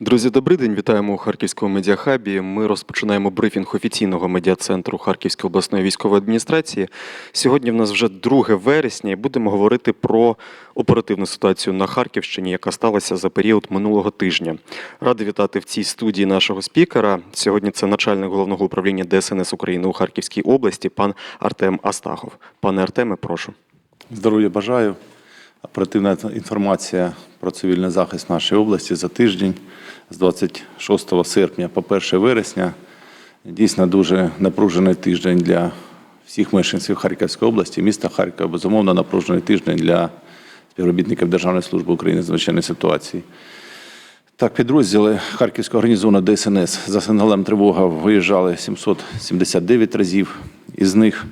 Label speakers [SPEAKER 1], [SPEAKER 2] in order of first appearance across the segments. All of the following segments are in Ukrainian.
[SPEAKER 1] Друзі, добрий день. Вітаємо у Харківському медіахабі. Ми розпочинаємо брифінг офіційного медіа-центру Харківської обласної військової адміністрації. Сьогодні в нас вже 2 вересня, і будемо говорити про оперативну ситуацію на Харківщині, яка сталася за період минулого тижня. Радий вітати в цій студії нашого спікера. Сьогодні це начальник головного управління ДСНС України у Харківській області, пан Артем Астахов. Пане Артеме, прошу.
[SPEAKER 2] Здоров'я бажаю. Оперативна інформація про цивільний захист нашої області за тиждень з 26 серпня по 1 вересня. Дійсно дуже напружений тиждень для всіх мешканців Харківської області, міста Харкова. Безумовно, напружений тиждень для співробітників Державної служби України з надзвичайної ситуації. Так, підрозділи Харківського гарнізону ДСНС за сигналем тривога виїжджали 779 разів. Із них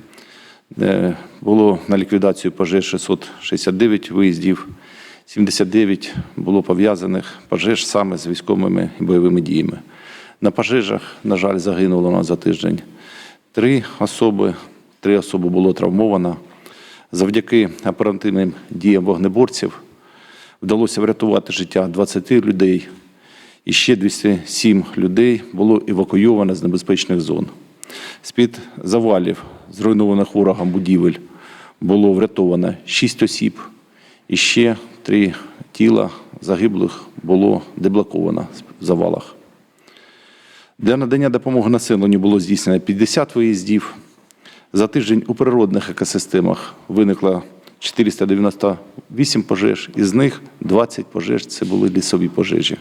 [SPEAKER 2] було на ліквідацію пожеж 669 виїздів, 79 було пов'язаних пожеж саме з військовими і бойовими діями. На пожежах, на жаль, загинуло нас за тиждень три особи, три особи було травмовано. Завдяки оперативним діям вогнеборців вдалося врятувати життя 20 людей, і ще 207 людей було евакуйовано з небезпечних зон. З-під завалів, зруйнованих ворогом будівель, було врятовано 6 осіб, і ще три тіла загиблих було деблоковано в завалах. Для надання допомоги населенню було здійснено 50 виїздів. За тиждень у природних екосистемах виникло 498 пожеж, із них 20 пожеж це були лісові пожежі.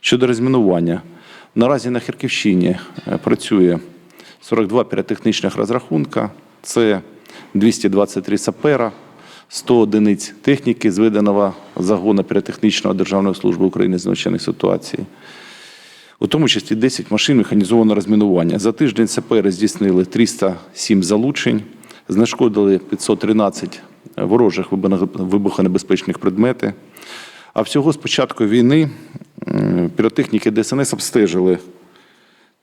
[SPEAKER 2] Щодо розмінування, наразі на Харківщині е, працює 42 піротехнічних розрахунка, це 223 сапера, 100 одиниць техніки зведеного загону піротехнічного Державної служби України з надзвичайних ситуацій у тому числі 10 машин механізованого розмінування. За тиждень сапери здійснили 307 залучень, знешкодили 513 ворожих вибухонебезпечних предметів. А всього з початку війни піротехніки ДСНС обстежили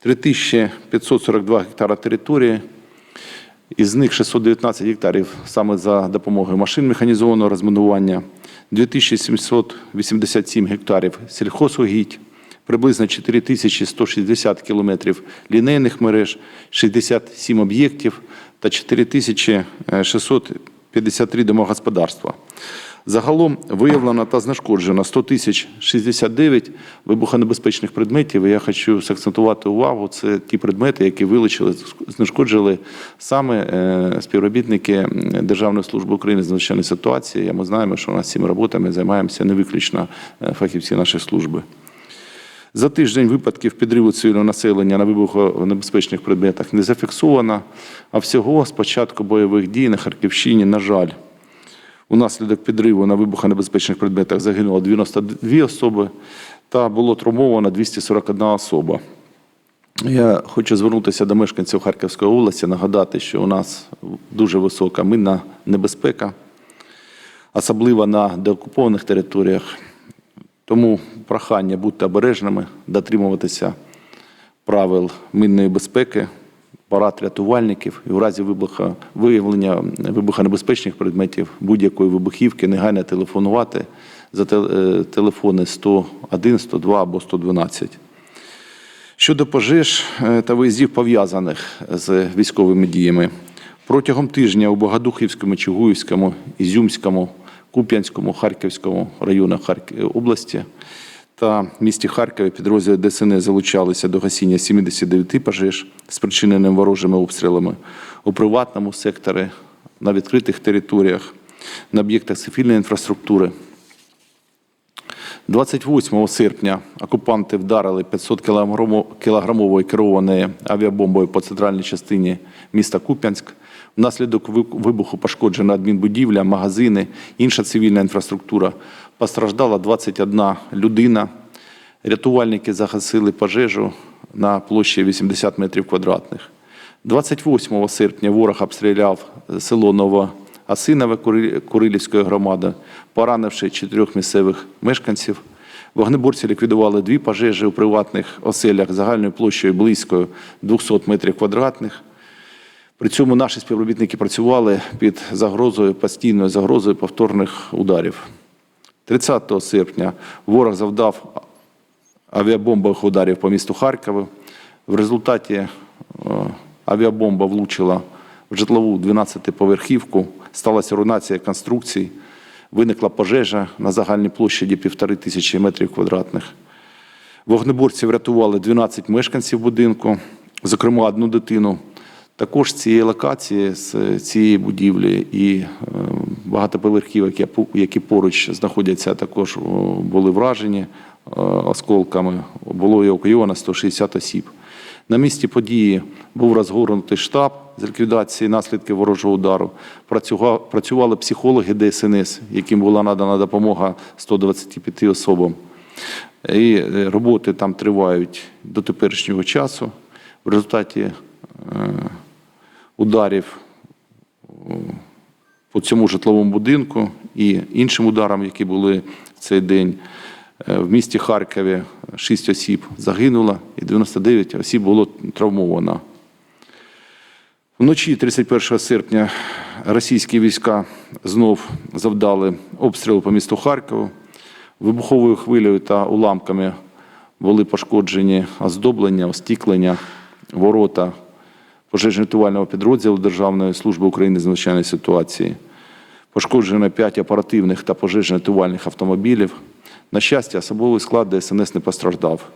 [SPEAKER 2] 3542 гектара території, із них 619 гектарів саме за допомогою машин механізованого розмінування, 2787 гектарів сільхозугідь, приблизно 4160 кілометрів лінейних мереж, 67 об'єктів та 4653 домогосподарства. Загалом виявлено та знешкоджено 100 тисяч 69 вибухонебезпечних предметів. І я хочу сакцентувати увагу. Це ті предмети, які вилучили, знешкоджили саме е, співробітники Державної служби України з надзвичайної ситуації. Ми знаємо, що у нас цими роботами займаємося не виключно е, фахівці нашої служби. За тиждень випадків підриву цивільного населення на вибухонебезпечних предметах не зафіксовано, а всього з початку бойових дій на Харківщині, на жаль, унаслідок підриву на вибухонебезпечних предметах загинуло 92 особи та було травмовано 241 особа. Я хочу звернутися до мешканців Харківської області, нагадати, що у нас дуже висока минна небезпека, особливо на деокупованих територіях. Тому прохання бути обережними, дотримуватися правил минної безпеки, парад рятувальників і в разі вибуха, виявлення вибухонебезпечних предметів будь-якої вибухівки негайно телефонувати за е, телефони 101, 102 або 112. Щодо пожеж е, та виїздів пов'язаних з військовими діями, протягом тижня у Богодухівському, Чугуївському, Ізюмському, Куп'янському, Харківському районах Харків області та місті Харкові підрозділи ДСНС залучалися до гасіння 79 пожеж, спричиненим ворожими обстрілами у приватному секторі, на відкритих територіях, на об'єктах цивільної інфраструктури. 28 серпня окупанти вдарили 500 кілограмово- кілограмової керованої авіабомбою по центральній частині міста Куп'янськ. Внаслідок вибуху пошкоджена адмінбудівля, магазини, інша цивільна інфраструктура. Постраждала 21 людина. Рятувальники загасили пожежу на площі 80 метрів квадратних. 28 серпня ворог обстріляв село Новоасинове Курилівської громади, поранивши чотирьох місцевих мешканців. Вогнеборці ліквідували дві пожежі у приватних оселях загальною площею близько 200 метрів квадратних. При цьому наші співробітники працювали під загрозою, постійною загрозою повторних ударів. 30 серпня ворог завдав авіабомбових ударів по місту Харкову. В результаті е, авіабомба влучила в житлову 12-поверхівку, сталася руйнація конструкцій, виникла пожежа на загальній площаді півтори тисячі метрів квадратних. Вогнеборці врятували 12 мешканців будинку, зокрема одну дитину. Також цієї локації, з цієї будівлі і е, багатоповерхівок, які поруч знаходяться, також були вражені е, осколками. Було евакуйовано 160 осіб. На місці події був розгорнутий штаб з ліквідації наслідків ворожого удару. Працювали психологи ДСНС, яким була надана допомога 125 особам. І е, роботи там тривають до теперішнього часу. В результаті е, ударів по цьому житловому будинку і іншим ударам, які були в цей день. е, В місті Харкові 6 осіб загинуло і 99 осіб було травмовано. Вночі 31 серпня російські війська знов завдали обстріл по місту Харкову. Вибуховою хвилею та уламками були пошкоджені оздоблення, остіклення, ворота пожежно-рятувального підрозділу Державної служби України з надзвичайної ситуації. Пошкоджено 5 оперативних та пожежно-рятувальних автомобілів. На щастя, особовий склад ДСНС не постраждав.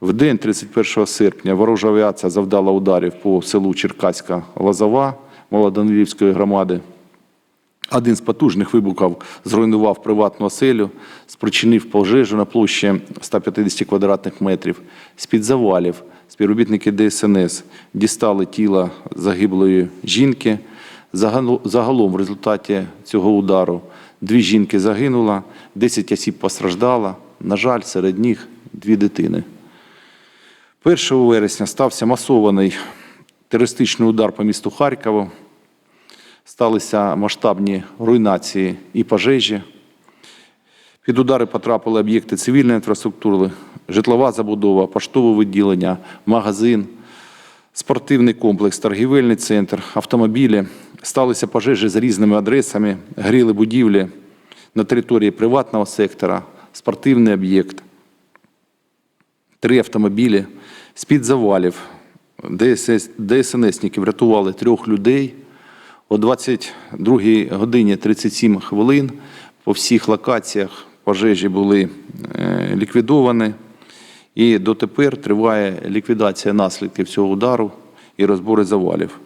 [SPEAKER 2] В день 31 серпня ворожа авіація завдала ударів по селу Черкаська Лозова Молодонвільської громади. Один з потужних вибухів зруйнував приватну оселю, спричинив пожежу на площі 150 квадратних метрів. З-під завалів співробітники ДСНС дістали тіло загиблої жінки. Загалом в результаті цього удару дві жінки загинуло, 10 осіб постраждало. На жаль, серед них дві дитини. 1 вересня стався масований терористичний удар по місту Харкову. Сталися масштабні руйнації і пожежі. Під удари потрапили об'єкти цивільної інфраструктури, житлова забудова, поштове відділення, магазин, спортивний комплекс, торгівельний центр, автомобілі. Сталися пожежі з різними адресами, гріли будівлі на території приватного сектора, спортивний об'єкт, три автомобілі. З-під завалів ДСС, ДСНСники врятували трьох людей. О 22 годині 37 хвилин по всіх локаціях пожежі були е, ліквідовані. І дотепер триває ліквідація наслідків цього удару і розбори завалів.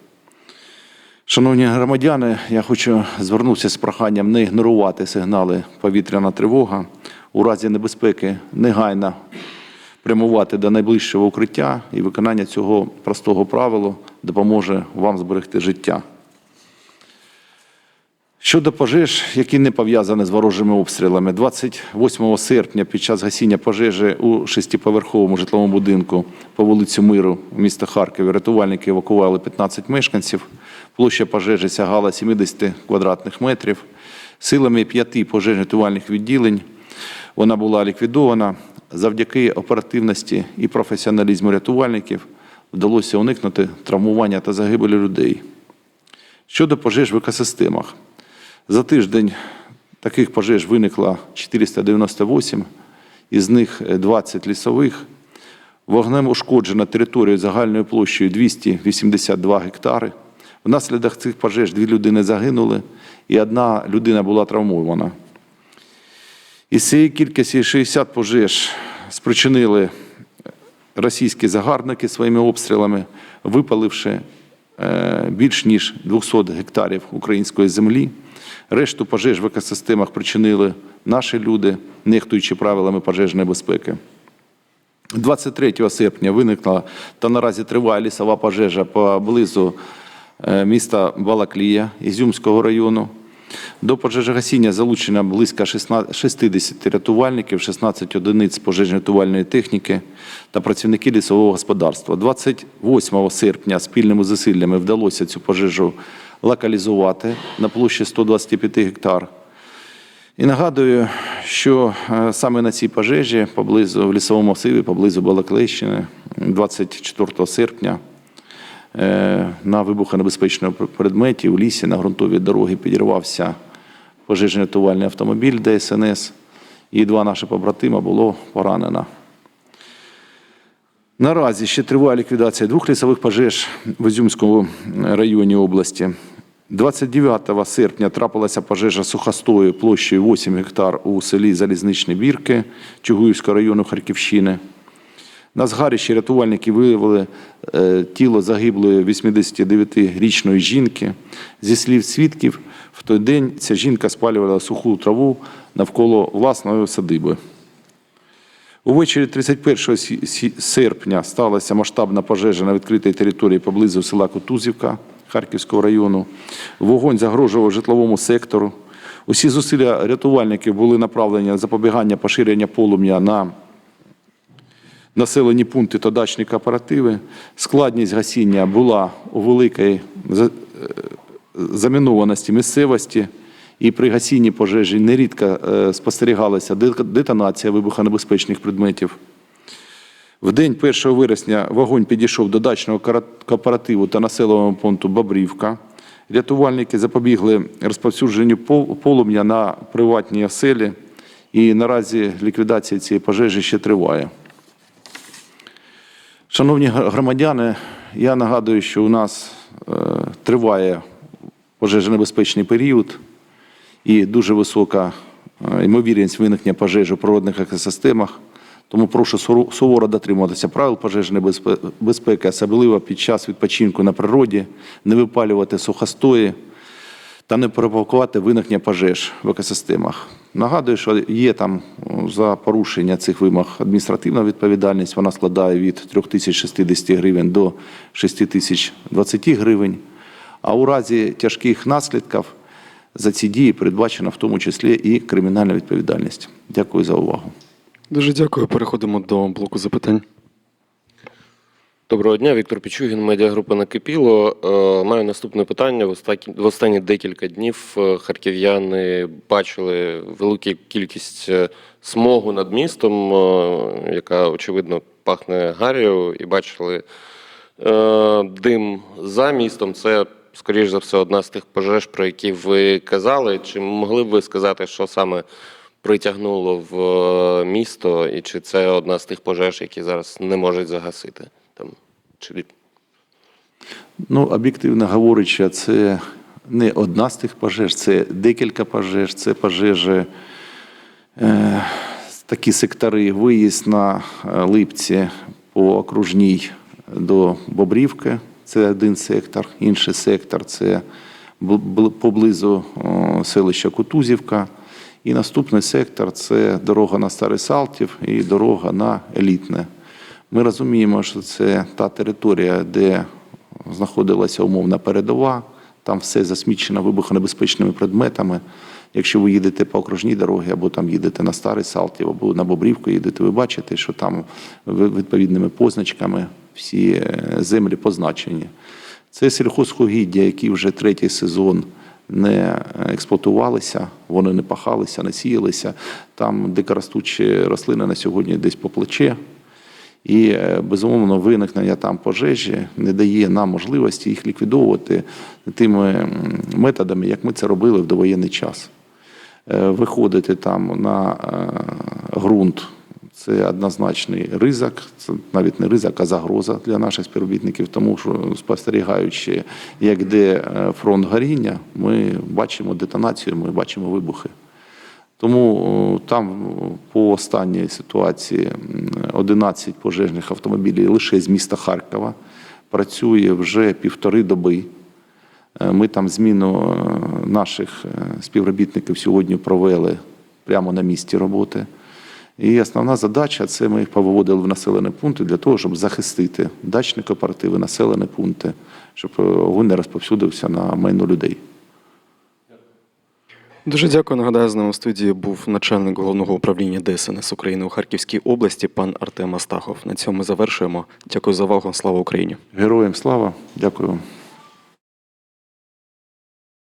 [SPEAKER 2] Шановні громадяни, я хочу звернутися з проханням не ігнорувати сигнали повітряна тривога. У разі небезпеки негайно прямувати до найближчого укриття, і виконання цього простого правила допоможе вам зберегти життя. Щодо пожеж, які не пов'язані з ворожими обстрілами, 28 серпня під час гасіння пожежі у шестиповерховому житловому будинку по вулиці Миру міста Харкові рятувальники евакували 15 мешканців. Площа пожежі сягала 70 квадратних метрів. Силами п'яти пожежно-рятувальних відділень вона була ліквідована. Завдяки оперативності і професіоналізму рятувальників вдалося уникнути травмування та загибелі людей. Щодо пожеж в екосистемах. За тиждень таких пожеж виникло 498, із них 20 лісових. Вогнем ушкоджена територія загальною площею 282 гектари. Внаслідок цих пожеж дві людини загинули і одна людина була травмована. Із цієї кількості 60 пожеж спричинили російські загарбники своїми обстрілами, випаливши більш ніж 200 гектарів української землі. Решту пожеж в екосистемах причинили наші люди, нехтуючи правилами пожежної безпеки. 23 серпня виникла та наразі триває лісова пожежа поблизу е, міста Балаклія Ізюмського району. До пожежогасіння залучено близько 16 60 рятувальників, 16 одиниць пожежно-рятувальної техніки та працівники лісового господарства. 28 серпня спільними зусиллями вдалося цю пожежу локалізувати на площі 125 гектар. І нагадую, що е, саме на цій пожежі поблизу в лісовому масиві, поблизу Балаклещини, 24 серпня на вибухонебезпечному предметі у лісі на ґрунтовій дорогі підірвався пожежно-рятувальний автомобіль ДСНС, і два наші побратима було поранено. Наразі ще триває ліквідація двох лісових пожеж в Ізюмському районі області. 29 серпня трапилася пожежа сухостою площею 8 гектар у селі Залізничні Бірки Чугуївського району Харківщини. На згарищі рятувальники виявили е, тіло загиблої 89-річної жінки. Зі слів свідків, в той день ця жінка спалювала суху траву навколо власної садиби. Увечері 31 сі- сі- серпня сталася масштабна пожежа на відкритій території поблизу села Кутузівка Харківського району. Вогонь загрожував житловому сектору. Усі зусилля рятувальників були направлені на запобігання поширення полум'я на населені пункти та дачні кооперативи. Складність гасіння була у великій е, замінованості місцевості, і при гасінні пожежі нерідко е, спостерігалася детонація вибухонебезпечних предметів. В день 1 вересня вогонь підійшов до дачного кооперативу та населеного пункту Бобрівка. Рятувальники запобігли розповсюдженню пол- полум'я на приватній оселі, і наразі ліквідація цієї пожежі ще триває. Шановні громадяни, я нагадую, що у нас е, триває пожежонебезпечний період і дуже висока е, ймовірність виникнення пожежі у природних екосистемах. Тому прошу суворо дотримуватися правил пожежної безпе- безпеки, особливо під час відпочинку на природі, не випалювати сухостої та не провокувати виникнення пожеж в екосистемах. Нагадую, що є там за порушення цих вимог адміністративна відповідальність. Вона складає від 3060 гривень до 6020 гривень. А у разі тяжких наслідків за ці дії передбачена в тому числі і кримінальна відповідальність. Дякую за увагу.
[SPEAKER 1] Дуже дякую. Переходимо до блоку запитань.
[SPEAKER 3] Доброго дня, Віктор Пічугін, медіагрупа Накипіло. Е, Маю наступне питання. В останні, декілька днів е, харків'яни бачили велику кількість е, смогу над містом, яка очевидно пахне гарію, і бачили дим за містом. Це, скоріш за все, одна з тих пожеж, про які ви казали. Чи могли б ви сказати, що саме притягнуло в місто, і чи це одна з тих пожеж, які зараз не можуть загасити? Там, чи...
[SPEAKER 2] Ну, об'єктивно говорячи, це не одна з тих пожеж, це декілька пожеж, це пожежі, е, такі сектори, виїзд на е, липці по окружній до Бобрівки, це один сектор, інший сектор це бл- бл- поблизу селища Кутузівка. І наступний сектор це дорога на Старий Салтів і дорога на Елітне. Ми розуміємо, що це та територія, де знаходилася умовна передова, там все засмічено вибухонебезпечними предметами. Якщо ви їдете по окружній дорогі, або там їдете на Старий Салтів, або на Бобрівку їдете, ви бачите, що там відповідними позначками всі е, землі позначені. Це сільхозхугіддя, які вже третій сезон не експлуатувалися, вони не пахалися, не сіялися. Там дикоростучі рослини на сьогодні десь по плече. І е, безумовно виникнення там пожежі не дає нам можливості їх ліквідовувати тими методами, як ми це робили в довоєнний час. Е, Виходити там на е, ґрунт це однозначний ризик, це навіть не ризик, а загроза для наших співробітників, тому що спостерігаючи, як де фронт горіння, ми бачимо детонацію, ми бачимо вибухи. Тому там по останній ситуації м, 11 пожежних автомобілів лише з міста Харкова працює вже півтори доби. Е, Ми там зміну е, наших е, співробітників сьогодні провели прямо на місці роботи. І основна задача це ми їх повиводили в населені пункти для того, щоб захистити дачні кооперативи, населені пункти, щоб вогонь не розповсюдився на майно людей.
[SPEAKER 1] Дуже дякую. Нагадаю, з нами в студії був начальник головного управління ДСНС України у Харківській області, пан Артем Астахов. На цьому завершуємо. Дякую за увагу. Слава Україні!
[SPEAKER 2] Героям слава, дякую вам.